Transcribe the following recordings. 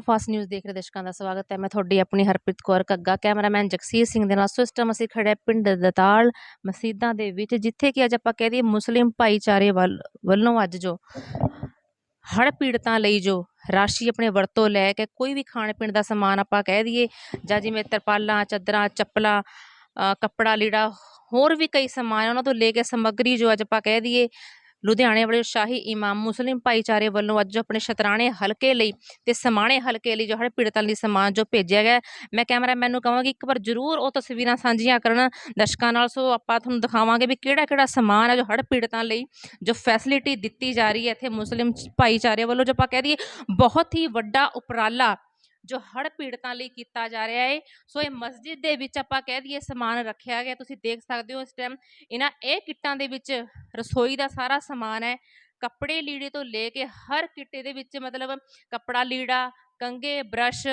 Fast news ਦੇਖ ਰਹੇ ਦਰਸ਼ਕਾਂ ਦਾ ਸਵਾਗਤ ਹੈ। ਮੈਂ ਤੁਹਾਡੀ ਆਪਣੀ ਹਰਪ੍ਰੀਤ ਕੌਰ ਕੱਗਾ ਕੈਮਰਾਮੈਨ ਜਗਸੀਰ ਸਿੰਘ ਦੇ ਨਾਲ। ਸਿਸਟਮ ਅਸੀਂ ਖੜੇ ਪਿੰਡ ਦਤਾਲ ਮਸੀਤਾਂ ਦੇ ਵਿੱਚ, ਜਿੱਥੇ ਕਿ ਅੱਜ ਆਪਾਂ ਕਹਿ ਦਈਏ ਮੁਸਲਿਮ ਭਾਈਚਾਰੇ ਵੱਲ, ਵੱਲੋਂ ਅੱਜ ਜੋ ਹੜ੍ਹ ਪੀੜਤਾਂ ਲਈ ਜੋ ਰਾਸ਼ੀ ਆਪਣੇ ਵਰਤੋਂ ਲੈ ਕੇ ਕੋਈ ਵੀ ਖਾਣ ਪੀਣ ਦਾ ਸਮਾਨ ਆਪਾਂ ਕਹਿ ਦਈਏ, ਜਾਂ ਜਿਵੇਂ ਤਰਪਾਲਾਂ, ਚਾਦਰਾਂ, ਚੱਪਲਾਂ ਕੱਪੜਾ ਲੀੜਾ, ਹੋਰ ਵੀ ਕਈ ਸਮਾਨ ਉਹਨਾਂ ਤੋਂ ਲੈ ਕੇ ਸਮੱਗਰੀ ਜੋ ਅੱਜ ਆਪਾਂ ਕਹਿ ਦਈਏ ਲੁਧਿਆਣੇ ਵਾਲੇ ਸ਼ਾਹੀ ਇਮਾਮ ਮੁਸਲਿਮ ਭਾਈਚਾਰੇ ਵੱਲੋਂ ਅੱਜ ਜੋ ਆਪਣੇ ਸ਼ਤਰਾਣੇ ਹਲਕੇ ਲਈ ਤੇ ਸਮਾਣੇ ਹਲਕੇ ਲਈ ਜੋ ਹੜ੍ਹ ਪੀੜਤਾਂ ਲਈ ਸਮਾਨ ਜੋ ਭੇਜਿਆ ਗਿਆ ਮੈਂ ਕੈਮਰਾਮੈਨ ਨੂੰ ਕਹਾਂਗੀ, ਇੱਕ ਵਾਰ ਜ਼ਰੂਰ ਉਹ ਤਸਵੀਰਾਂ ਸਾਂਝੀਆਂ ਕਰਨ। ਦਰਸ਼ਕਾਂ ਨਾਲ ਸੋ ਆਪਾਂ ਤੁਹਾਨੂੰ ਦਿਖਾਵਾਂਗੇ ਵੀ ਕਿਹੜਾ ਕਿਹੜਾ ਸਮਾਨ ਹੈ ਜੋ ਹੜ੍ਹ ਪੀੜਤਾਂ ਲਈ ਜੋ ਫੈਸਿਲਿਟੀ ਦਿੱਤੀ ਜਾ ਰਹੀ ਹੈ ਇੱਥੇ ਮੁਸਲਿਮ ਭਾਈਚਾਰੇ ਵੱਲੋਂ। ਜੋ ਆਪਾਂ ਕਹਿ ਦਈਏ, ਬਹੁਤ ਹੀ ਵੱਡਾ ਉਪਰਾਲਾ ਜੋ ਹੜ੍ਹ ਪੀੜਤਾਂ ਲਈ ਕੀਤਾ ਜਾ ਰਿਹਾ ਹੈ ਸੋ ਇਹ ਮਸਜਿਦ ਦੇ ਵਿੱਚ ਆਪਾਂ ਕਹਿ ਦਈਏ ਸਮਾਨ ਰੱਖਿਆ ਗਿਆ, ਤੁਸੀਂ ਦੇਖ ਸਕਦੇ ਹੋ ਇਸ ਟਾਈਮ ਇਹਨਾਂ ਇਹ ਕਿੱਟਾਂ ਦੇ ਵਿੱਚ ਰਸੋਈ ਦਾ ਸਾਰਾ ਸਮਾਨ ਹੈ, ਕੱਪੜੇ ਲੀੜੇ ਤੋਂ ਲੈ ਕੇ ਹਰ ਕਿੱਟੇ ਦੇ ਵਿੱਚ ਮਤਲਬ ਕੱਪੜਾ ਲੀੜਾ ਕੰਗੇ ਬ੍ਰਸ਼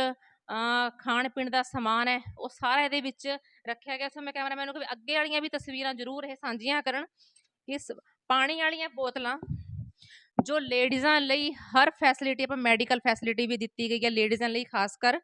ਖਾਣ ਪੀਣ ਦਾ ਸਮਾਨ ਹੈ, ਉਹ ਸਾਰਾ ਇਹਦੇ ਵਿੱਚ ਰੱਖਿਆ ਗਿਆ, ਸੋ ਮੈਂ ਕੈਮਰਾਮੈਨ ਨੂੰ ਕਿ ਅੱਗੇ ਵਾਲੀਆਂ ਵੀ ਤਸਵੀਰਾਂ ਜ਼ਰੂਰ ਇਹ ਸਾਂਝੀਆਂ ਕਰਨ, ਇਸ ਪਾਣੀ ਵਾਲੀਆਂ ਬੋਤਲਾਂ ਜੋ ਲੇਡੀਜ਼ਾਂ ਲਈ ਹਰ ਫੈਸਿਲਿਟੀ ਆਪਾਂ ਮੈਡੀਕਲ ਫੈਸਿਲਿਟੀ ਵੀ ਦਿੱਤੀ ਗਈ ਹੈ, ਲੇਡੀਜ਼ਾਂ ਲਈ ਖਾਸ ਕਰ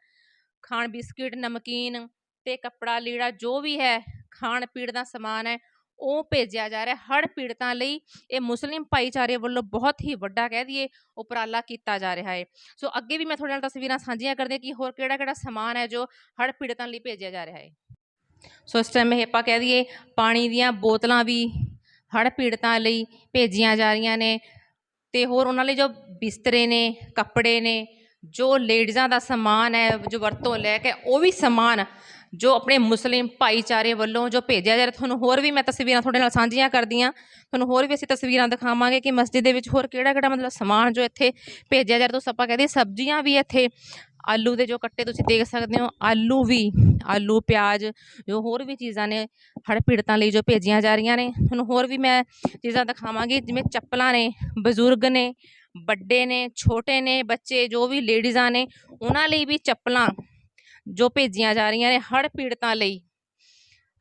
ਖਾਣ ਬਿਸਕਿਟ, ਨਮਕੀਨ ਤੇ ਕੱਪੜਾ ਲੀੜਾ ਜੋ ਵੀ ਹੈ, ਖਾਣ ਪੀਣ ਦਾ ਸਮਾਨ ਹੈ, ਉਹ ਭੇਜਿਆ ਜਾ ਰਿਹਾ ਹੜ ਪੀੜਤਾਂ ਲਈ ਇਹ ਮੁਸਲਿਮ ਭਾਈਚਾਰੇ ਵੱਲੋਂ ਬਹੁਤ ਹੀ ਵੱਡਾ ਕਹਿ ਦਈਏ ਉਪਰਾਲਾ ਕੀਤਾ ਜਾ ਰਿਹਾ ਹੈ। ਸੋ ਅੱਗੇ ਵੀ ਮੈਂ ਤੁਹਾਡੇ ਨਾਲ ਤਸਵੀਰਾਂ ਸਾਂਝੀਆਂ ਕਰਦੇ ਹਾਂ ਕਿ ਹੋਰ ਕਿਹੜਾ ਕਿਹੜਾ ਸਮਾਨ ਹੈ ਜੋ ਹੜ ਪੀੜਤਾਂ ਲਈ ਭੇਜਿਆ ਜਾ ਰਿਹਾ ਹੈ। ਸੋ ਇਸ ਟਾਈਮ ਇਹ ਆਪਾਂ ਕਹਿ ਦਈਏ ਪਾਣੀ ਦੀਆਂ ਬੋਤਲਾਂ ਵੀ ਹੜ ਪੀੜਤਾਂ ਲਈ ਭੇਜੀਆਂ ਜਾ ਰਹੀਆਂ ਨੇ। ਤੇ ਹੋਰ ਉਹਨਾਂ ਲਈ ਜੋ ਬਿਸਤਰੇ ਨੇ, ਕੱਪੜੇ ਨੇ, ਜੋ ਲੇਡੀਜ਼ਾਂ ਦਾ ਸਮਾਨ ਹੈ, ਜੋ ਵਰਤੋਂ ਲੈ ਕੇ ਉਹ ਵੀ ਸਮਾਨ ਜੋ ਆਪਣੇ ਮੁਸਲਿਮ ਭਾਈਚਾਰੇ ਵੱਲੋਂ ਜੋ ਭੇਜਿਆ ਜਾ ਰਿਹਾ, ਤੁਹਾਨੂੰ ਹੋਰ ਵੀ ਮੈਂ ਤਸਵੀਰਾਂ ਤੁਹਾਡੇ ਨਾਲ ਸਾਂਝੀਆਂ ਕਰਦੀ ਕਰਦੀਆਂ ਤੁਹਾਨੂੰ ਹੋਰ ਵੀ ਅਸੀਂ ਤਸਵੀਰਾਂ ਦਿਖਾਵਾਂਗੇ ਕਿ ਮਸਜਿਦ ਦੇ ਵਿੱਚ ਹੋਰ ਕਿਹੜਾ ਕਿਹੜਾ ਮਤਲਬ ਸਮਾਨ ਜੋ ਇੱਥੇ ਭੇਜਿਆ ਜਾ ਰਿਹਾ ਤੁਸੀਂ ਆਪਾਂ ਕਹਦੇ ਸਬਜ਼ੀਆਂ ਵੀ ਇੱਥੇ ਆਲੂ ਦੇ ਜੋ ਕੱਟੇ ਤੁਸੀਂ ਦੇਖ ਸਕਦੇ ਹੋ, ਆਲੂ ਵੀ, ਆਲੂ, ਪਿਆਜ਼, ਜੋ ਹੋਰ ਵੀ ਚੀਜ਼ਾਂ ਨੇ, ਹੜ੍ਹ ਪੀੜਤਾਂ ਲਈ ਜੋ ਭੇਜੀਆਂ ਜਾ ਰਹੀਆਂ ਨੇ। ਤੁਹਾਨੂੰ ਹੋਰ ਵੀ ਮੈਂ ਚੀਜ਼ਾਂ ਦਿਖਾਵਾਂਗੀ, ਜਿਵੇਂ ਚੱਪਲਾਂ ਨੇ, ਬਜ਼ੁਰਗ ਨੇ, ਵੱਡੇ ਨੇ, ਛੋਟੇ ਨੇ, ਬੱਚੇ, ਜੋ ਵੀ ਲੇਡੀਜ਼ਾਂ ਨੇ, ਉਹਨਾਂ ਲਈ ਵੀ ਚੱਪਲਾਂ ਜੋ ਭੇਜੀਆਂ ਜਾ ਰਹੀਆਂ ਨੇ ਹੜ੍ਹ ਪੀੜਤਾਂ ਲਈ।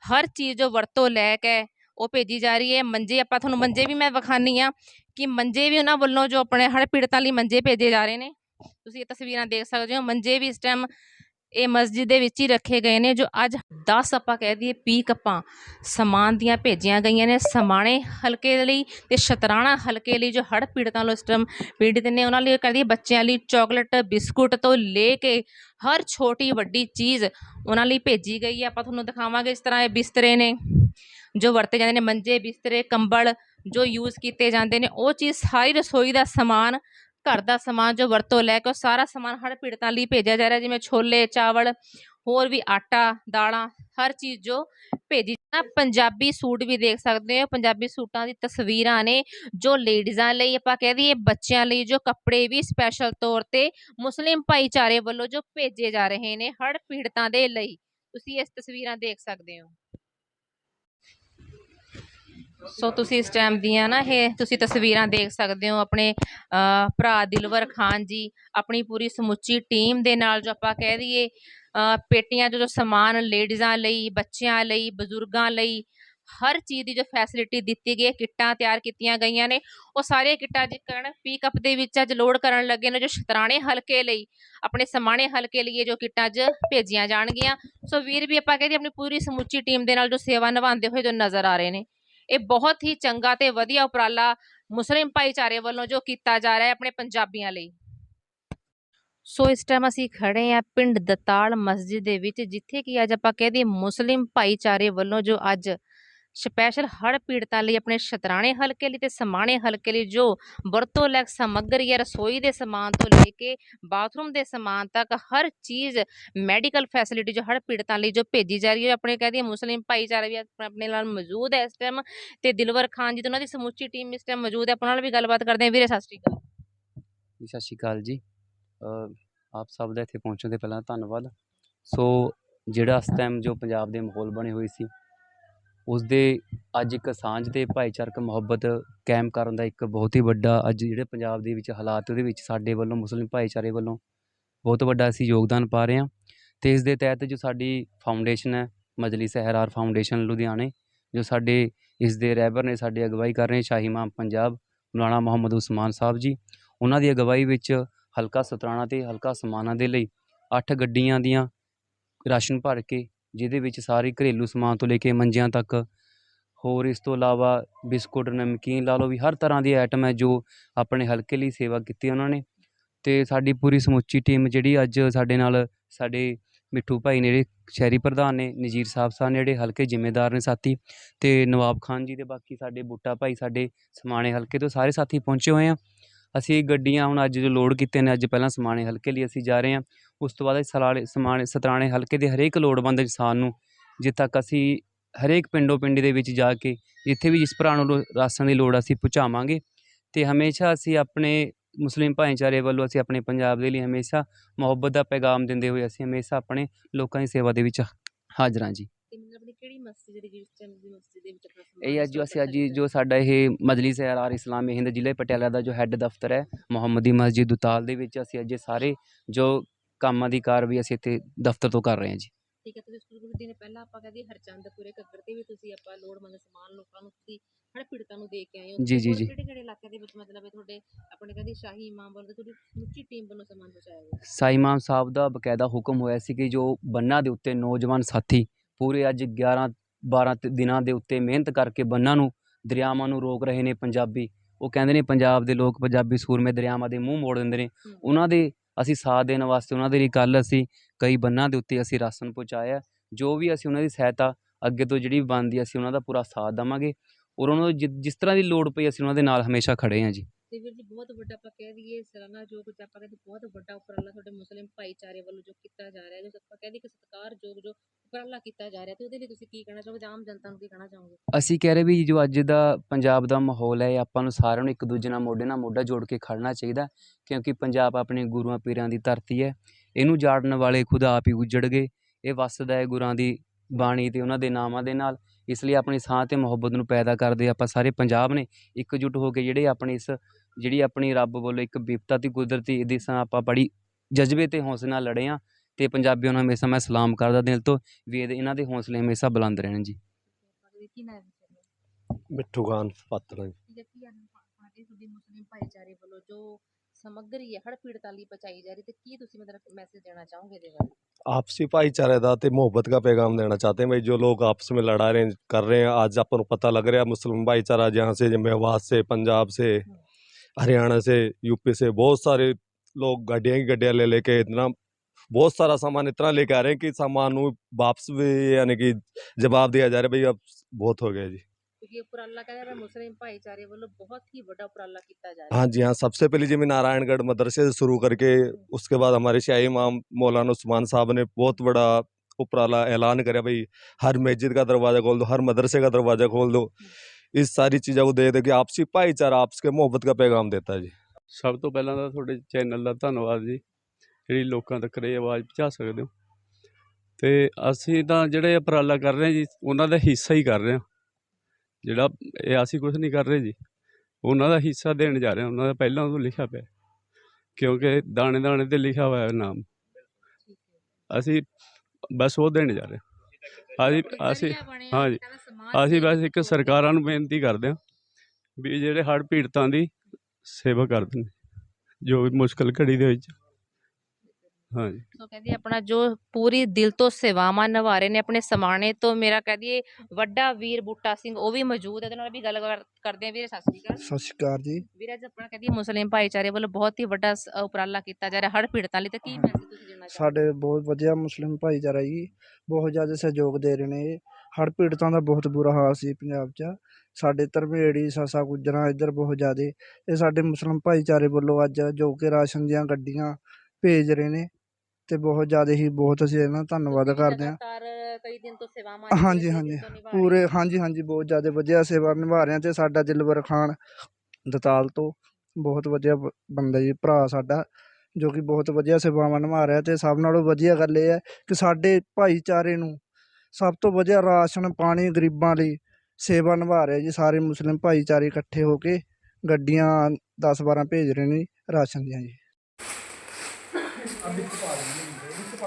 ਹਰ ਚੀਜ਼ ਜੋ ਵਰਤੋਂ ਲੈ ਕੇ ਉਹ ਭੇਜੀ ਜਾ ਰਹੀ ਹੈ। ਮੰਜੇ, ਆਪਾਂ ਤੁਹਾਨੂੰ ਮੰਜੇ ਵੀ ਮੈਂ ਵਿਖਾਨੀ ਆ ਕਿ ਮੰਜੇ ਵੀ ਉਹਨਾਂ ਵੱਲੋਂ ਜੋ ਆਪਣੇ ਹੜ੍ਹ ਪੀੜਤਾਂ ਲਈ ਮੰਜੇ ਭੇਜੇ ਜਾ ਰਹੇ ਨੇ। ਤੁਸੀਂ ਇਹ ਤਸਵੀਰਾਂ ਦੇਖ ਸਕਦੇ ਹੋ, ਮੰਜੇ ਵੀ ਇਸ ਟਾਈਮ ਇਹ ਮਸਜਿਦ ਦੇ ਵਿੱਚ ਹੀ ਰੱਖੇ ਗਏ ਨੇ, ਜੋ ਅੱਜ 10 ਆਪਾਂ ਕਹਿ ਦਈਏ ਪੀ ਕੱਪਾਂ ਸਮਾਨ ਦੀਆਂ ਭੇਜੀਆਂ ਗਈਆਂ ਨੇ, ਸਮਾਣੇ ਹਲਕੇ ਲਈ ਤੇ ਸ਼ਤਰਾਣਾ ਹਲਕੇ ਲਈ, ਜੋ ਹੜ੍ਹ ਪੀੜਤਾਂ ਲੋ ਇਸ ਟਾਈਮ ਪੀੜਿਤ ਨੇ, ਉਹਨਾਂ ਲਈ ਕਹਿ ਦਈਏ ਬੱਚਿਆਂ ਲਈ ਚਾਕਲੇਟ ਬਿਸਕੁਟ ਤੋਂ ਲੈ ਕੇ ਹਰ ਛੋਟੀ ਵੱਡੀ ਚੀਜ਼ ਉਹਨਾਂ ਲਈ ਭੇਜੀ ਗਈ ਹੈ। ਆਪਾਂ ਤੁਹਾਨੂੰ ਦਿਖਾਵਾਂਗੇ ਇਸ ਤਰ੍ਹਾਂ ਇਹ ਬਿਸਤਰੇ ਨੇ, ਜੋ ਵਰਤੇ ਜਾਂਦੇ ਨੇ, ਮੰਜੇ ਬਿਸਤਰੇ, ਕੰਬਲ ਜੋ ਯੂਜ਼ ਕੀਤੇ ਜਾਂਦੇ ਨੇ, ਉਹ ਚੀਜ਼ ਸਾਰੀ ਰਸੋਈ ਦਾ ਸਮਾਨ ਘਰ ਦਾ ਸਮਾਨ ਜੋ ਵਰਤੋਂ ਲੈ ਕੇ ਉਹ ਸਾਰਾ ਸਮਾਨ ਹੜ੍ਹ ਪੀੜਤਾਂ ਲਈ ਭੇਜਿਆ ਜਾ ਰਿਹਾ, ਜਿਵੇਂ ਛੋਲੇ, ਚਾਵਲ, ਹੋਰ ਵੀ ਆਟਾ, ਦਾਲਾਂ, ਹਰ ਚੀਜ਼ ਜੋ ਭੇਜੀ ਨਾ ਪੰਜਾਬੀ ਸੂਟ ਵੀ ਦੇਖ ਸਕਦੇ ਹੋ, ਪੰਜਾਬੀ ਸੂਟਾਂ ਦੀ ਤਸਵੀਰਾਂ ਨੇ ਜੋ ਲੇਡੀਜ਼ਾਂ ਲਈ ਆਪਾਂ ਕਹਿ ਦਈਏ, ਬੱਚਿਆਂ ਲਈ ਜੋ ਕੱਪੜੇ ਵੀ ਸਪੈਸ਼ਲ ਤੌਰ ਤੇ ਮੁਸਲਿਮ ਭਾਈਚਾਰੇ ਵੱਲੋਂ ਜੋ ਭੇਜੇ ਜਾ ਰਹੇ ਨੇ ਹੜ੍ਹ ਪੀੜਤਾਂ ਦੇ ਲਈ। ਤੁਸੀਂ ਇਸ ਤਸਵੀਰਾਂ ਦੇਖ ਸਕਦੇ ਹੋ। ਸੋ ਤੁਸੀਂ ਇਸ ਟਾਈਮ ਦੀਆਂ ਨਾ ਇਹ ਤੁਸੀਂ ਤਸਵੀਰਾਂ ਦੇਖ ਸਕਦੇ ਹੋ ਆਪਣੇ ਭਰਾ ਦਿਲਵਰ ਖਾਨ ਜੀ, ਆਪਣੀ ਪੂਰੀ ਸਮੁੱਚੀ ਟੀਮ ਦੇ ਨਾਲ ਜੋ ਆਪਾਂ ਕਹਿ ਦਈਏ ਪੇਟੀਆਂ 'ਚ ਜੋ ਸਮਾਨ ਲੇਡੀਜ਼ਾਂ ਲਈ, ਬੱਚਿਆਂ ਲਈ, ਬਜ਼ੁਰਗਾਂ ਲਈ, ਹਰ ਚੀਜ਼ ਦੀ ਜੋ ਫੈਸਿਲਿਟੀ ਦਿੱਤੀ ਗਈ ਹੈ, ਕਿੱਟਾਂ ਤਿਆਰ ਕੀਤੀਆਂ ਗਈਆਂ ਨੇ, ਉਹ ਸਾਰੀਆਂ ਕਿੱਟਾਂ ਜਿੱਕਣ ਪੀਕਅਪ ਦੇ ਵਿੱਚ ਅੱਜ ਲੋਡ ਕਰਨ ਲੱਗੇ ਨੇ ਜੋ ਸ਼ਤਰਾਣੇ ਹਲਕੇ ਲਈ, ਆਪਣੇ ਸਮਾਣੇ ਹਲਕੇ ਲਈ ਜੋ ਕਿੱਟਾਂ ਅੱਜ ਭੇਜੀਆਂ ਜਾਣਗੀਆਂ। ਸੋ ਵੀਰ ਵੀ ਆਪਾਂ ਕਹਿੰਦੇ ਆਪਣੀ ਪੂਰੀ ਸਮੁੱਚੀ ਟੀਮ ਦੇ ਨਾਲ ਜੋ ਸੇਵਾ ਨਿਭਾਉਂਦੇ ਹੋਏ ਜੋ ਨਜ਼ਰ ਆ ਰਹੇ ਨੇ। ਇਹ ਬਹੁਤ ਹੀ ਚੰਗਾ ਤੇ ਵਧੀਆ ਉਪਰਾਲਾ ਮੁਸਲਿਮ ਭਾਈਚਾਰੇ ਵੱਲੋਂ ਜੋ ਕੀਤਾ ਜਾ ਰਿਹਾ ਹੈ ਆਪਣੇ ਪੰਜਾਬੀਆਂ ਲਈ। ਸੋ ਇਸ ਟਾਈਮ ਅਸੀਂ ਖੜੇ ਆ ਪਿੰਡ ਦਤਾਲ ਮਸਜਿਦ ਦੇ ਵਿੱਚ, ਜਿੱਥੇ ਕਿ ਅੱਜ ਆਪਾਂ ਕਹਦੇ ਮੁਸਲਿਮ ਭਾਈਚਾਰੇ ਵੱਲੋਂ ਜੋ ਅੱਜ ਸਪੈਸ਼ਲ ਹੜ੍ਹ ਪੀੜਤਾਂ ਲਈ, ਆਪਣੇ ਸ਼ਤਰਾਣੇ ਹਲਕੇ ਲਈ ਤੇ ਸਮਾਣੇ ਹਲਕੇ ਲਈ ਜੋ ਵਰਤੋਂ ਲੈ ਸਮੱਗਰੀ ਹੈ ਰਸੋਈ ਦੇ ਸਮਾਨ ਤੋਂ ਲੈ ਕੇ ਬਾਥਰੂਮ ਦੇ ਸਮਾਨ ਤੱਕ ਹਰ ਚੀਜ਼ ਮੈਡੀਕਲ ਫੈਸਿਲਿਟੀ ਜੋ ਹੜ੍ਹ ਪੀੜਤਾਂ ਲਈ ਜੋ ਭੇਜੀ ਜਾ ਰਹੀ ਹੈ ਆਪਣੇ ਕਹਦੇ ਮੁਸਲਿਮ ਭਾਈਚਾਰੇ ਵੀ ਆਪਣੇ ਨਾਲ ਮੌਜੂਦ ਹੈ ਇਸ ਟਾਈਮ ਤੇ ਦਿਲਵਰ ਖਾਨ ਜੀ ਤੇ ਉਹਨਾਂ ਦੀ ਸਮੁੱਚੀ ਟੀਮ ਇਸ ਟਾਈਮ ਮੌਜੂਦ ਹੈ, ਆਪਾਂ ਨਾਲ ਵੀ ਗੱਲਬਾਤ ਕਰਦੇ ਹਾਂ। ਵੀਰੇ, ਸਤਿ ਸ਼੍ਰੀ ਅਕਾਲ। ਜੀ, ਸਤਿ ਸ਼੍ਰੀ ਅਕਾਲ ਜੀ। ਆਪ ਸਭ ਦਾ ਇੱਥੇ ਪਹੁੰਚਣ ਦੇ ਪਹਿਲਾਂ ਧੰਨਵਾਦ। ਸੋ, ਜਿਹੜਾ ਇਸ ਟਾਈਮ ਜੋ ਪੰਜਾਬ ਦੇ ਮਾਹੌਲ ਬਣੇ ਹੋਏ ਸੀ ਉਸਦੇ ਅੱਜ ਇੱਕ ਸਾਂਝ ਅਤੇ ਭਾਈਚਾਰਕ ਮੁਹੱਬਤ ਕਾਇਮ ਕਰਨ ਦਾ ਇੱਕ ਬਹੁਤ ਹੀ ਵੱਡਾ ਅੱਜ ਜਿਹੜੇ ਪੰਜਾਬ ਦੇ ਵਿੱਚ ਹਾਲਾਤ ਉਹਦੇ ਵਿੱਚ ਸਾਡੇ ਵੱਲੋਂ, ਮੁਸਲਿਮ ਭਾਈਚਾਰੇ ਵੱਲੋਂ ਬਹੁਤ ਵੱਡਾ ਅਸੀਂ ਯੋਗਦਾਨ ਪਾ ਰਹੇ ਹਾਂ ਅਤੇ ਇਸ ਦੇ ਤਹਿਤ ਜੋ ਸਾਡੀ ਫਾਊਂਡੇਸ਼ਨ ਹੈ, ਮਜਲਿਸ ਸਹਿਰਾਰ ਫਾਊਂਡੇਸ਼ਨ ਲੁਧਿਆਣੇ, ਜੋ ਸਾਡੇ ਇਸ ਦੇ ਰਹਿਬਰ ਨੇ ਸਾਡੀ ਅਗਵਾਈ ਕਰ ਰਹੇ ਸ਼ਾਹੀ ਇਮਾਮ ਪੰਜਾਬ, ਮੌਲਾਨਾ ਮੁਹੰਮਦ ਉਸਮਾਨ ਸਾਹਿਬ ਜੀ, ਉਹਨਾਂ ਦੀ ਅਗਵਾਈ ਵਿੱਚ ਹਲਕਾ ਸਤਰਾਣਾ ਤੇ ਹਲਕਾ ਸਮਾਣਾ ਦੇ ਲਈ 8 ਗੱਡੀਆਂ ਦੀਆਂ ਰਾਸ਼ਨ ਭਰ ਕੇ ਜਿਹਦੇ ਵਿੱਚ ਸਾਰੇ ਘਰੇਲੂ ਸਮਾਨ ਤੋਂ ਲੈ ਕੇ ਮੰਜਿਆਂ ਤੱਕ, ਹੋਰ ਇਸ ਤੋਂ ਇਲਾਵਾ ਬਿਸਕੁਟ, ਨਮਕੀਨ ਲਾ ਲਓ ਵੀ ਹਰ ਤਰ੍ਹਾਂ ਦੀ ਆਈਟਮ ਹੈ ਜੋ ਆਪਣੇ ਹਲਕੇ ਲਈ ਸੇਵਾ ਕੀਤੀ ਉਹਨਾਂ ਨੇ। ਅਤੇ ਸਾਡੀ ਪੂਰੀ ਸਮੁੱਚੀ ਟੀਮ ਜਿਹੜੀ ਅੱਜ ਸਾਡੇ ਨਾਲ ਸਾਡੇ ਮਿੱਠੂ ਭਾਈ ਨੇ ਜਿਹੜੇ ਸ਼ਹਿਰੀ ਪ੍ਰਧਾਨ ਨੇ, ਨਜੀਰ ਸਾਹਿਬ ਸਾਹਿਬ ਨੇ ਜਿਹੜੇ ਹਲਕੇ ਜ਼ਿੰਮੇਦਾਰ ਨੇ ਸਾਥੀ ਤੇ ਨਵਾਬ ਖਾਨ ਜੀ ਦੇ ਬਾਕੀ ਸਾਡੇ ਬੂਟਾ ਭਾਈ ਸਾਡੇ ਸਮਾਣੇ ਹਲਕੇ ਤੋਂ ਸਾਰੇ ਸਾਥੀ ਪਹੁੰਚੇ ਹੋਏ ਆ। ਅਸੀਂ ਗੱਡੀਆਂ ਹੁਣ ਅੱਜ ਜੋ ਲੋਡ ਕੀਤੇ ਨੇ, ਅੱਜ ਪਹਿਲਾਂ ਸਮਾਣੇ ਹਲਕੇ ਲਈ ਅਸੀਂ ਜਾ ਰਹੇ ਹਾਂ। ਉਸ ਤੋਂ ਬਾਅਦ ਸਲਾਲੇ ਸਮਾਣੇ ਸਤਰਾਣੇ ਹਲਕੇ ਦੇ ਹਰੇਕ ਲੋੜਵੰਦ ਇਨਸਾਨ ਨੂੰ ਜਿੱਥੇ ਤੱਕ ਅਸੀਂ ਹਰੇਕ ਪਿੰਡੋ ਪਿੰਡੀ ਦੇ ਵਿੱਚ ਜਾ ਕੇ ਜਿੱਥੇ ਵੀ ਜਿਸ ਭਰਾ ਨੂੰ ਰਾਸ਼ਨ ਦੀ ਲੋੜ ਆ, ਅਸੀਂ ਪਹੁੰਚਾਵਾਂਗੇ। ਤੇ ਹਮੇਸ਼ਾ ਅਸੀਂ ਆਪਣੇ ਮੁਸਲਿਮ ਭਾਈਚਾਰੇ ਵੱਲੋਂ ਅਸੀਂ ਆਪਣੇ ਪੰਜਾਬ ਦੇ ਲਈ ਹਮੇਸ਼ਾ ਮੁਹੱਬਤ ਦਾ ਪੈਗਾਮ ਦਿੰਦੇ ਹੋਏ ਅਸੀਂ ਹਮੇਸ਼ਾ ਆਪਣੇ ਲੋਕਾਂ ਦੀ ਸੇਵਾ ਦੇ ਵਿੱਚ ਹਾਜ਼ਰ ਹਾਂ ਜੀ। ਇਹ ਅੱਜ ਅਸੀਂ ਅੱਜ ਜੋ ਸਾਡਾ ਇਹ ਮਜਲਿਸ ਹੈ ਅਲਾਰ ਇਸਲਾਮੀ ਹਿੰਦ ਜ਼ਿਲ੍ਹੇ ਪਟਿਆਲਾ ਦਾ ਜੋ ਹੈੱਡ ਦਫ਼ਤਰ ਹੈ ਮੁਹੰਮਦੀ ਮਸਜਿਦ ਦੁਤਾਲ ਦੇ ਵਿੱਚ ਅਸੀਂ ਅੱਜ ਸਾਰੇ ਜੋ ਕੰਮਾਂ ਦੀ ਕਾਰਵਾਈ ਅਸੀਂ ਇੱਥੇ ਦਫ਼ਤਰ ਤੋਂ ਕਰ ਰਹੇ ਹਾਂ ਜੀ। ਠੀਕ ਹੈ ਤੁਸੀਂ ਕੁਝ ਦਿਨ ਪਹਿਲਾਂ ਆਪਾਂ ਕਹਿੰਦੇ ਹਰਚੰਦ ਪੂਰੇ ਘੱਗਰ ਤੇ ਵੀ ਤੁਸੀਂ ਆਪਾਂ ਲੋੜਵੰਦ ਸਮਾਨ ਲੋਕਾਂ ਨੂੰ ਤੁਸੀਂ ਹੜ ਪੀੜਤਾਂ ਨੂੰ ਦੇ ਕੇ ਆਏ ਹੋ। ਜੀ, ਜੀ, ਜੀ। ਕਿਹੜੇ ਕਿਹੜੇ ਇਲਾਕੇ ਦੇ ਵਿੱਚ ਮਤਲਬ ਇਹ ਤੁਹਾਡੇ ਆਪਣੇ ਕਹਿੰਦੇ ਸ਼ਾਹੀ ਇਮਾਮ ਵੱਲੋਂ ਤੁਹਾਡੀ ਸਮੁੱਚੀ ਟੀਮ ਵੱਲੋਂ ਸਮਾਨ ਪਹੁੰਚਾਇਆ ਗਿਆ? ਸਾਈ ਇਮਾਮ ਸਾਹਿਬ ਦਾ ਬਕਾਇਦਾ ਹੁਕਮ ਹੋਇਆ ਸੀ ਕਿ ਜੋ ਬੰਨਾਂ ਦੇ ਉੱਤੇ ਨੌਜਵਾਨ ਸਾਥੀ ਪੂਰੇ ਅੱਜ 11 12 ਤ- ਦਿਨਾਂ ਦੇ ਉੱਤੇ ਮਿਹਨਤ ਕਰਕੇ ਬੰਨਾਂ ਨੂੰ ਦਰਿਆਵਾਂ ਨੂੰ ਰੋਕ ਰਹੇ ਨੇ ਪੰਜਾਬੀ। ਉਹ ਕਹਿੰਦੇ ਨੇ ਪੰਜਾਬ ਦੇ ਲੋਕ ਪੰਜਾਬੀ ਸੂਰਮੇ ਦਰਿਆਵਾਂ ਦੇ ਮੂੰਹ ਮੋੜ ਦਿੰਦੇ ਨੇ। ਹੂੰ। ਉਹਨਾਂ ਦੇ ਅਸੀਂ ਸਾਥ ਦੇਣ ਵਾਸਤੇ ਉਹਨਾਂ ਦੇ ਲਈ ਕੱਲ ਅਸੀਂ ਕਈ ਬੰਨਾਂ ਦੇ ਉੱਤੇ ਅਸੀਂ ਰਾਸ਼ਨ ਪਹੁੰਚਾਇਆ ਜੋ ਵੀ ਅਸੀਂ ਉਹਨਾਂ ਦੀ ਸਹਾਇਤਾ ਅੱਗੇ ਤੋਂ ਜਿਹੜੀ ਬਣਦੀ ਅਸੀਂ ਉਹਨਾਂ ਦਾ ਪੂਰਾ ਸਾਥ ਦੇਵਾਂਗੇ ਔਰ ਉਹਨਾਂ ਨੂੰ ਜਿ- ਜਿਸ ਤਰ੍ਹਾਂ ਦੀ ਲੋੜ ਪਈ, ਅਸੀਂ ਉਹਨਾਂ ਦੇ ਨਾਲ ਹਮੇਸ਼ਾ ਖੜ੍ਹੇ ਹਾਂ ਜੀ। ਬਹੁਤ ਵੱਡਾ ਆਪਾਂ ਕਹਿ ਦਈਏ ਸਲਾਨਾ ਜੋ ਕੁਝ ਆਪਾਂ ਕਹਿੰਦੇ ਬਹੁਤ ਵੱਡਾ ਉਪਰਾਲਾ ਤੁਹਾਡੇ ਮੁਸਲਿਮ ਭਾਈਚਾਰੇ ਵੱਲੋਂ ਜੋ ਕੀਤਾ ਜਾ ਰਿਹਾ ਜੋ ਆਪਾਂ ਕਹਿੰਦੇ ਕਿ ਸਤਿਕਾਰਯੋਗ ਜੋ ਉਪਰਾਲਾ ਕੀਤਾ ਜਾ ਰਿਹਾ, ਤੇ ਉਹਦੇ ਲਈ ਤੁਸੀਂ ਕੀ ਕਹਿਣਾ ਚਾਹੋਗੇ, ਜਾਂ ਆਮ ਜਨਤਾ ਨੂੰ ਕੀ ਕਹਿਣਾ ਚਾਹੋਗੇ? ਅਸੀਂ ਕਹਿ ਰਹੇ ਵੀ ਜੋ ਅੱਜ ਦਾ ਪੰਜਾਬ ਦਾ ਮਾਹੌਲ ਹੈ, ਆਪਾਂ ਨੂੰ ਸਾਰਿਆਂ ਨੂੰ ਇੱਕ ਦੂਜੇ ਨਾਲ ਮੋਢੇ ਨਾਲ ਮੋਢਾ ਜੋੜ ਕੇ ਖੜਨਾ ਚਾਹੀਦਾ, ਕਿਉਂਕਿ ਪੰਜਾਬ ਆਪਣੇ ਗੁਰੂਆਂ ਪੀਰਾਂ ਦੀ ਧਰਤੀ ਹੈ। ਇਹਨੂੰ ਜਾੜਨ ਵਾਲੇ ਖੁਦ ਆਪ ਹੀ ਉਜੜ ਗਏ, ਇਹ ਵਸਦਾ ਹੈ ਗੁਰਾਂ ਦੀ ਬਾਣੀ ਤੇ ਉਹਨਾਂ ਦੇ ਨਾਮਾਂ ਦੇ ਨਾਲ, ਇਸ ਲਈ ਆਪਣੀ ਸਾਹ ਤੇ ਮੁਹੱਬਤ ਨੂੰ ਪੈਦਾ ਕਰਦੇ ਆਪਾਂ ਸਾਰੇ ਪੰਜਾਬ ਨੇ ਇਕਜੁੱਟ ਹੋ ਕੇ ਜਿਹੜੇ ਆਪਣੇ ਇਸ ਜਿਹੜੀ ਆਪਣੀ ਰੱਬ ਵੱਲੋਂ ਇੱਕ ਬਿਪਤਾ ਤੇ ਕੁਦਰਤੀ ਇਹਦੇ ਸਾਂ ਆਪਾਂ ਬੜੀ ਜਜ਼ਬੇ ਤੇ ਹੌਸਲੇ ਨਾਲ ਲੜੇ ਹਾਂ ਤੇ ਪੰਜਾਬੀਆਂ ਨੂੰ ਹਮੇਸ਼ਾ ਮੈਂ ਸਲਾਮ ਕਰਦਾ ਦਿਲ ਤੋਂ ਵੀ ਇਹਦੇ ਇਹਨਾਂ ਦੇ ਹੌਸਲੇ ਹਮੇਸ਼ਾ ਬੁਲੰਦ ਰਹਿਣ ਜੀ ਆਪਾਂ ਕੀ ਨਾਮ ਹੈ ਮਿੱਠੂ ਖਾਨ ਪਾਤਰ ਜੀ। ਠੀਕ ਹੈ ਕੀ ਅੱਜ ਸਾਡੇ ਤੁਹਾਡੇ ਮੁਸਲਿਮ ਭਾਈਚਾਰੇ ਵੱਲੋਂ ਜੋ ਸਮੱਗਰੀ ਹੈ ਹੜ ਪੀੜਤਾਂ ਲਈ ਪਹੁੰਚਾਈ ਜਾ ਰਹੀ ਤੇ ਕੀ ਤੁਸੀਂ ਮਤਲਬ ਮੈਸੇਜ ਦੇਣਾ ਚਾਹੋਗੇ ਇਹਦੇ ਬਾਰੇ आपसी भाईचारे का ते मोहब्बत का पैगाम देना चाहते हैं भाई जो लोग आपस में लड़ा रहे हैं कर रहे हैं आज अपन को पता लग रहा है मुस्लिम भाईचारा जहाँ से मेवात से पंजाब से हरियाणा से यूपी से बहुत सारे लोग गाड़ियाँ की गाड़ियाँ ले लेके इतना बहुत सारा सामान इतना लेके आ रहे हैं कि सामान वो वापस भी यानी कि जवाब दिया जा रहा है भाई अब बहुत हो गया जी ਕਿਉਂਕਿ ਇਹ ਉਪਰਾਲਾ ਕਹਿੰਦਾ ਮੈਂ ਮੁਸਲਿਮ ਭਾਈਚਾਰੇ ਵੱਲੋਂ ਬਹੁਤ ਹੀ ਵੱਡਾ ਉਪਰਾਲਾ ਕੀਤਾ ਜਾ ਰਿਹਾ हाँ जी हाँ सबसे पहले जी मैं नारायणगढ़ मदरसे से शुरू करके उसके बाद हमारे शाही इमाम मौलाना उस्मान साहब ने बहुत बड़ा उपराला ऐलान करा भाई हर मस्जिद का दरवाज़ा खोल दो हर मदरसे का दरवाज़ा खोल दो ਇਸ ਸਾਰੀ ਚੀਜ਼ਾਂ ਨੂੰ ਦੇਖਦੇ ਕਿ ਆਪਸੀ ਭਾਈਚਾਰਾ ਆਪਸ ਕੇ ਮੁਹੱਬਤ ਦਾ ਪੈਗਾਮ ਦਿੱਤਾ ਜੀ ਸਭ ਤੋਂ ਪਹਿਲਾਂ ਤਾਂ ਤੁਹਾਡੇ ਚੈਨਲ ਦਾ ਧੰਨਵਾਦ ਜੀ ਜਿਹੜੀ ਲੋਕਾਂ ਤੱਕ ਇਹ ਆਵਾਜ਼ ਪਹੁੰਚਾ ਸਕਦੇ ਹੋ ਤੇ ਅਸੀਂ ਤਾਂ ਜਿਹੜੇ ਉਪਰਾਲਾ ਕਰ ਰਹੇ ਜੀ ਉਹਨਾਂ ਦਾ ਹਿੱਸਾ ਹੀ ਕਰ ਰਹੇ ਹਾਂ ਜਿਹੜਾ ਇਹ ਅਸੀਂ ਕੁਝ ਨਹੀਂ ਕਰ ਰਹੇ ਜੀ ਉਹਨਾਂ ਦਾ ਹਿੱਸਾ ਦੇਣ ਜਾ ਰਹੇ ਹਾਂ ਉਹਨਾਂ ਦਾ ਪਹਿਲਾਂ ਤੋਂ ਲਿਖਿਆ ਪਿਆ ਕਿਉਂਕਿ ਦਾਣੇ ਦਾਣੇ ਤੇ ਲਿਖਿਆ ਹੋਇਆ ਨਾਮ ਅਸੀਂ ਬਸ ਉਹ ਦੇਣ ਜਾ ਰਹੇ ਅਸੀਂ ਅਸੀਂ ਹਾਂਜੀ। ਅਸੀਂ ਬਸ ਇੱਕ ਸਰਕਾਰਾਂ ਨੂੰ ਬੇਨਤੀ ਕਰਦੇ ਹਾਂ ਵੀ ਜਿਹੜੇ ਹੜ੍ਹ ਪੀੜਤਾਂ ਦੀ ਸੇਵਾ ਕਰਦੇ ਨੇ ਜੋ ਵੀ ਮੁਸ਼ਕਲ ਘੜੀ ਦੇ ਵਿੱਚ ਹਾਂਜੀ ਸੋ ਕਹਿੰਦੀ ਆਪਣਾ ਜੋ ਪੂਰੀ ਦਿਲ ਤੋਂ ਸੇਵਾਵਾਂ ਨਿਭਾ ਰਹੇ ਨੇ ਆਪਣੇ ਸਮਾਣੇ ਤੋਂ ਮੇਰਾ ਕਹਦੀਏ ਵੱਡਾ ਵੀਰ ਬੂਟਾ ਸਿੰਘ ਉਹ ਵੀ ਮੌਜੂਦ ਹੈ ਉਹਦੇ ਨਾਲ ਵੀ ਗੱਲ ਕਰ- ਕਰਦੇ ਆ ਵੀਰੇ ਸਤਿ ਸ਼੍ਰੀ ਅਕਾਲ ਸਤਿ ਸ਼੍ਰੀ ਅਕਾਲ ਜੀ ਵੀਰੇ ਅੱਜ ਆਪਣਾ ਕਹਦੀਏ ਮੁਸਲਿਮ ਭਾਈਚਾਰੇ ਵੱਲੋਂ ਬਹੁਤ ਹੀ ਵੱਡਾ ਸ- ਉਪਰਾਲਾ ਕੀਤਾ ਜਾ ਰਿਹਾ ਹੜ ਪੀੜਤਾਂ ਲਈ ਤੇ ਕੀ ਮੈਸੇਜ ਤੁਸੀਂ ਦੇਣਾ ਚਾਹੋਗੇ? ਸਾਡੇ ਬਹੁਤ ਵਧੀਆ ਮੁਸਲਿਮ ਭਾਈਚਾਰਾ ਜੀ ਬਹੁਤ ਜ਼ਿਆਦਾ ਸਹਿਯੋਗ ਦੇ ਰਹੇ ਨੇ। ਹੜ੍ਹ ਪੀੜਤਾਂ ਦਾ ਬਹੁਤ ਬੁਰਾ ਹਾਲ ਸੀ ਪੰਜਾਬ 'ਚ। ਸਾਡੇ ਧਰਮੇੜੀ ਸਾਸਾ ਗੁੱਜਰਾਂ ਇੱਧਰ ਬਹੁਤ ਜ਼ਿਆਦਾ ਇਹ ਸਾਡੇ ਮੁਸਲਿਮ ਭਾਈਚਾਰੇ ਵੱਲੋਂ ਅੱਜ ਜੋ ਕਿ ਰਾਸ਼ਨ ਦੀਆਂ ਗੱਡੀਆਂ ਭੇਜ ਰਹੇ ਨੇ ਤੇ ਬਹੁਤ ਜ਼ਿਆਦਾ ਹੀ ਬਹੁਤ ਅਸੀਂ ਇਹਨਾਂ ਦਾ ਧੰਨਵਾਦ ਕਰਦੇ ਹਾਂ। ਲਗਾਤਾਰ ਕਈ ਦਿਨ ਤੋਂ ਸੇਵਾਵਾਂ ਹਾਂਜੀ, ਹਾਂਜੀ, ਦਿਲ ਤੋਂ ਨਿਭਾ ਰਹੇ ਪੂਰੇ ਹੋ। ਹਾਂਜੀ ਹਾਂਜੀ ਬਹੁਤ ਜ਼ਿਆਦਾ ਵਧੀਆ ਸੇਵਾ ਨਿਭਾ ਰਹੇ ਹਾਂ ਤੇ ਸਾਡਾ ਦਿਲਵਰ ਖਾਨ ਦਤਾਲ ਤੋਂ ਬਹੁਤ ਵਧੀਆ ਬ- ਬੰਦਾ ਜੀ ਭਰਾ ਸਾਡਾ ਜੋ ਕਿ ਬਹੁਤ ਵਧੀਆ ਸੇਵਾਵਾਂ ਨਿਭਾ ਰਿਹਾ ਤੇ ਸਭ ਨਾਲੋਂ ਵਧੀਆ ਗੱਲ ਇਹ ਹੈ ਕਿ ਸਾਡੇ ਭਾਈਚਾਰੇ ਨੂੰ ਸਭ ਤੋਂ ਵਧੀਆ ਰਾਸ਼ਨ ਪਾਣੀ ਗਰੀਬਾਂ ਲਈ ਸੇਵਾ ਨਿਭਾ ਰਿਹਾ ਜੀ ਸਾਰੇ ਮੁਸਲਿਮ ਭਾਈਚਾਰੇ ਇਕੱਠੇ ਹੋ ਕੇ ਗੱਡੀਆਂ 10 12 ਭੇਜ ਰਹੇ ਨੇ ਰਾਸ਼ਨ ਦੀਆਂ ਜੀ।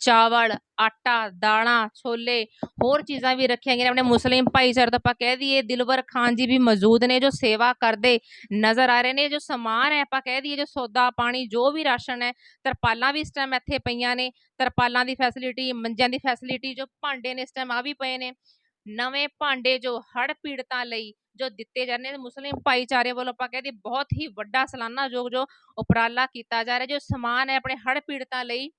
ਚਾਵਲ, ਆਟਾ, ਦਾਲਾਂ, ਛੋਲੇ, ਹੋਰ ਚੀਜ਼ਾਂ ਵੀ ਰੱਖੀਆਂ ਗਈਆਂ ਨੇ। ਆਪਣੇ ਮੁਸਲਿਮ ਭਾਈਚਾਰੇ ਤੋਂ ਆਪਾਂ ਕਹਿ ਦਈਏ ਦਿਲਵਰ ਖਾਨ ਜੀ ਵੀ ਮੌਜੂਦ ਨੇ, ਜੋ ਸੇਵਾ ਕਰਦੇ ਨਜ਼ਰ ਆ ਰਹੇ ਨੇ, ਜੋ ਸਮਾਨ ਹੈ, ਆਪਾਂ ਕਹਿ ਦਈਏ, ਜੋ ਸੌਦਾ, ਪਾਣੀ, ਜੋ ਵੀ ਰਾਸ਼ਨ ਹੈ, ਤਰਪਾਲਾਂ ਵੀ ਇਸ ਟਾਈਮ ਇੱਥੇ ਪਈਆਂ ਨੇ। ਤਰਪਾਲਾਂ ਦੀ ਫੈਸਿਲਿਟੀ ਮੰਜਿਆਂ ਦੀ ਫੈਸਿਲਿਟੀ ਜੋ ਭਾਂਡੇ ਨੇ, ਇਸ ਟਾਈਮ ਆ ਵੀ ਪਏ ਨੇ। ਨਵੇਂ ਭਾਂਡੇ ਜੋ ਹੜ੍ਹ ਪੀੜਤਾਂ ਲਈ ਜੋ ਦਿੱਤੇ ਜਾਂਦੇ ਨੇ, ਮੁਸਲਿਮ ਭਾਈਚਾਰੇ ਵੱਲੋਂ ਆਪਾਂ ਕਹਿ ਦਈਏ, ਬਹੁਤ ਹੀ ਵੱਡਾ ਸਾਲਾਨਾ ਯੋਗ ਜੋ ਉਪਰਾਲਾ ਕੀਤਾ ਜਾ ਰਿਹਾ, ਜੋ ਸਮਾਨ ਹੈ, ਆਪਣੇ ਹੜ੍ਹ ਪੀੜਤਾਂ ਲਈ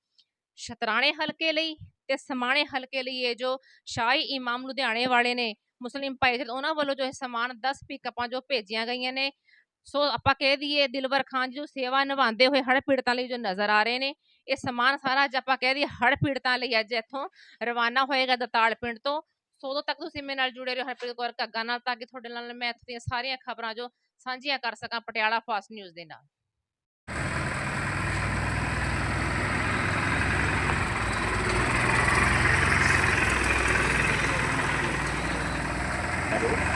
ਸ਼ਤਰਾਣੇ ਹਲਕੇ ਲਈ ਤੇ ਸਮਾਣੇ ਹਲਕੇ ਲਈ ਇਹ ਜੋ ਸ਼ਾਹੀ ਇਮਾਮ ਲੁਧਿਆਣੇ ਵਾਲੇ ਨੇ, ਮੁਸਲਿਮ ਭਾਈਚਾਰੇ ਉਹਨਾਂ ਵੱਲੋਂ ਜੋ ਇਹ ਸਮਾਨ 10 ਪਿਕਅਪਾਂ ਜੋ ਭੇਜੀਆਂ ਗਈਆਂ ਨੇ। ਸੋ ਆਪਾਂ ਕਹਿ ਦਈਏ ਦਿਲਵਰ ਖਾਨ ਜੀ ਜੋ ਸੇਵਾ ਨਿਭਾਉਂਦੇ ਹੋਏ ਹੜ੍ਹ ਪੀੜਤਾਂ ਲਈ ਜੋ ਨਜ਼ਰ ਆ ਰਹੇ ਨੇ, ਇਹ ਸਮਾਨ ਸਾਰਾ ਅੱਜ ਆਪਾਂ ਕਹਿ ਦਈਏ ਹੜ੍ਹ ਪੀੜਤਾਂ ਲਈ ਅੱਜ ਇੱਥੋਂ ਰਵਾਨਾ ਹੋਏਗਾ ਦਤਾਲ ਪਿੰਡ ਤੋਂ। ਸੋ ਉਦੋਂ ਤੱਕ ਤੁਸੀਂ ਮੇਰੇ ਨਾਲ ਜੁੜੇ ਰਹੋ ਹਰਪ੍ਰੀਤ ਕੌਰ ਘੱਗਾ ਨਾਲ ਤਾਂ ਕਿ ਤੁਹਾਡੇ ਨਾਲ ਮੈਂ ਇੱਥੇ ਦੀਆਂ ਸਾਰੀਆਂ ਖਬਰਾਂ ਜੋ ਸਾਂਝੀਆਂ ਕਰ ਸਕਾਂ ਪਟਿਆਲਾ ਫਾਸਟ ਨਿਊਜ਼ ਦੇ ਨਾਲ। Hello.